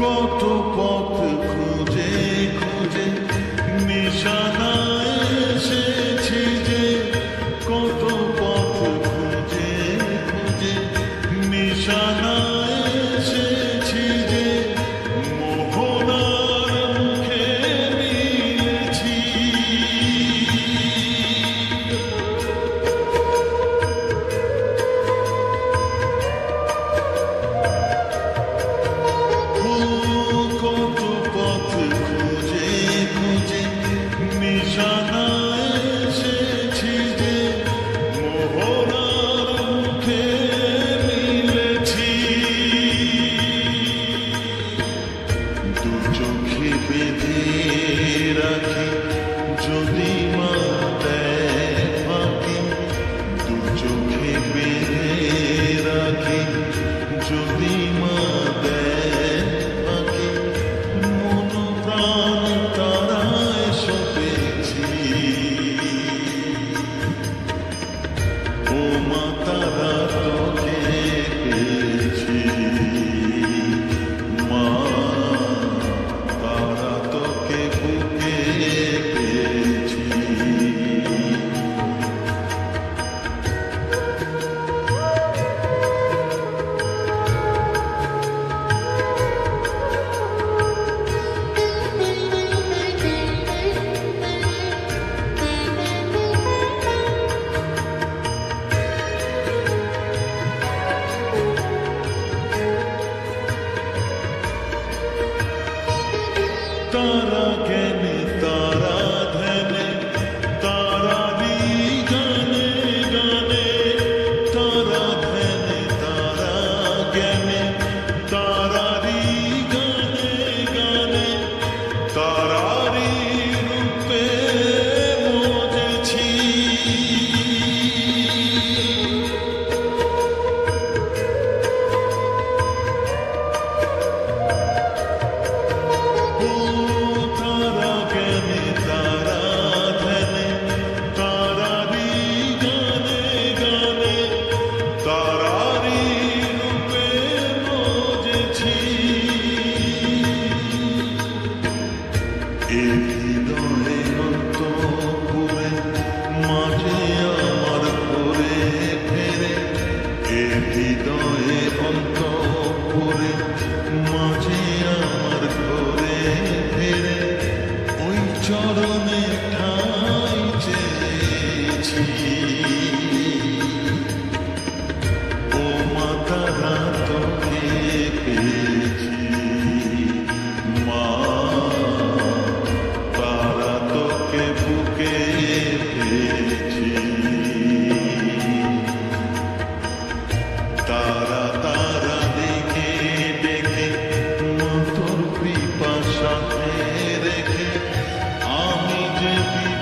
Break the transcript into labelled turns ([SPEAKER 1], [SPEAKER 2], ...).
[SPEAKER 1] কত পথ খুঁজে খুঁজে নিশানা এসেছে যে কত পথ খুঁজে খুঁজে নিশানা চরণে Thank you.